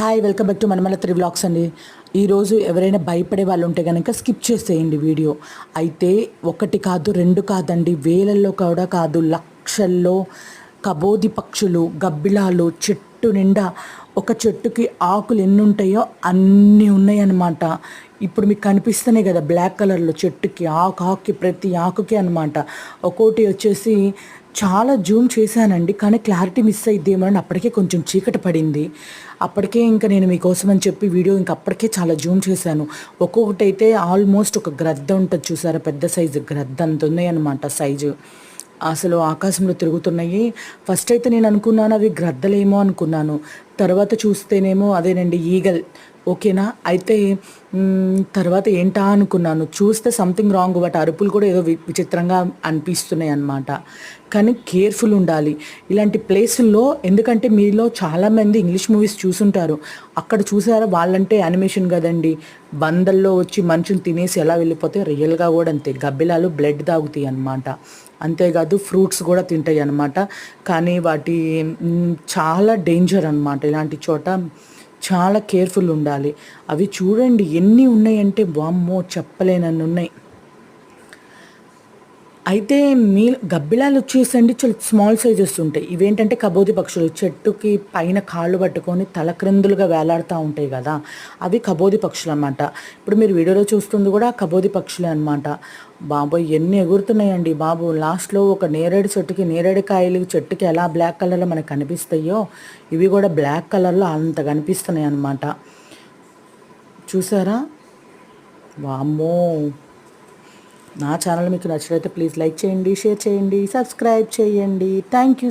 Hi welcome back to మనమల three vlogs అండి. ఈరోజు ఎవరైనా భయపడే వాళ్ళు ఉంటే కనుక స్కిప్ చేసేయండి వీడియో. అయితే ఒకటి కాదు రెండు కాదండి వేలల్లో కూడా కాదు లక్షల్లో కబోది పక్షులు గబ్బిలాలు చెట్టు నిండా ఒక చెట్టుకి ఆకులు ఎన్ని ఉంటాయో అన్నీ ఉన్నాయన్నమాట. ఇప్పుడు మీకు కనిపిస్తున్నాయి కదా బ్లాక్ కలర్లో చెట్టుకి ఆకు ఆకుకి ప్రతి ఆకుకి అనమాట ఒక్కోటి వచ్చేసి చాలా జూమ్ చేశానండి కానీ క్లారిటీ మిస్ అయిద్దేమో అని అప్పటికే కొంచెం చీకటి పడింది. అప్పటికే ఇంకా నేను మీకోసం అని చెప్పి వీడియో ఇంకా అప్పటికే చాలా జూమ్ చేశాను. ఒక్కొక్కటి అయితే ఆల్మోస్ట్ ఒక గ్రద్ద ఉంటుంది చూసారా పెద్ద సైజు గ్రద్ద అంత ఉన్నాయి అనమాట సైజు. అసలు ఆకాశంలో తిరుగుతున్నాయి. ఫస్ట్ అయితే నేను అనుకున్నాను అవి గ్రద్దలేమో అనుకున్నాను. తర్వాత చూస్తేనేమో అదేనండి ఈగల్. ఓకేనా? అయితే తర్వాత ఏంటా అనుకున్నాను. చూస్తే సంథింగ్ రాంగ్ బట్ అరుపులు కూడా ఏదో విచిత్రంగా అనిపిస్తున్నాయి అన్నమాట. కానీ కేర్ఫుల్ ఉండాలి. ఇలాంటి ప్లేసుల్లో ఎందుకంటే మీలో చాలామంది ఇంగ్లీష్ మూవీస్ చూసుంటారు. అక్కడ చూసారా? వాళ్ళంటే యానిమేషన్ కదండి. బందల్లో వచ్చి మనుషులు తినేసి ఎలా వెళ్ళిపోతే రియల్గా కూడా అంతే. గబ్బిలాలు బ్లడ్ తాగుతాయి అన్నమాట. అంతేకాదు ఫ్రూట్స్ కూడా తింటాయి అన్నమాట. కానీ వాటి చాలా డేంజర్ అనమాట ఇలాంటి చోట చాలా కేర్ఫుల్ ఉండాలి. అవి చూడండి ఎన్ని ఉన్నాయంటే వామ్మో చెప్పలేనన్ని ఉన్నాయి అయితే మీ గబ్బిలాలు వచ్చేసండి చాలా స్మాల్ సైజెస్ ఉంటాయి. ఇవేంటంటే కబోది పక్షులు చెట్టుకి పైన కాళ్ళు పట్టుకొని తలక్రిందులుగా వేలాడుతూ ఉంటాయి కదా అవి కబోది పక్షులు అన్నమాట ఇప్పుడు మీరు వీడియోలో చూస్తుంది కూడా కబోది పక్షులే అన్నమాట. బాబోయ్ ఎన్ని ఎగురుతున్నాయండి బాబు. లాస్ట్లో ఒక నేరేడు చెట్టుకి నేరేడు కాయలు చెట్టుకి ఎలా బ్లాక్ కలర్లో మనకు కనిపిస్తాయో ఇవి కూడా బ్లాక్ కలర్లో అంత కనిపిస్తున్నాయి అన్నమాట చూసారా? వామ్మో! నా ఛానల్ మీకు నచ్చినట్లయితే ప్లీజ్ లైక్ చేయండి షేర్ చేయండి సబ్స్క్రైబ్ చేయండి. Thank you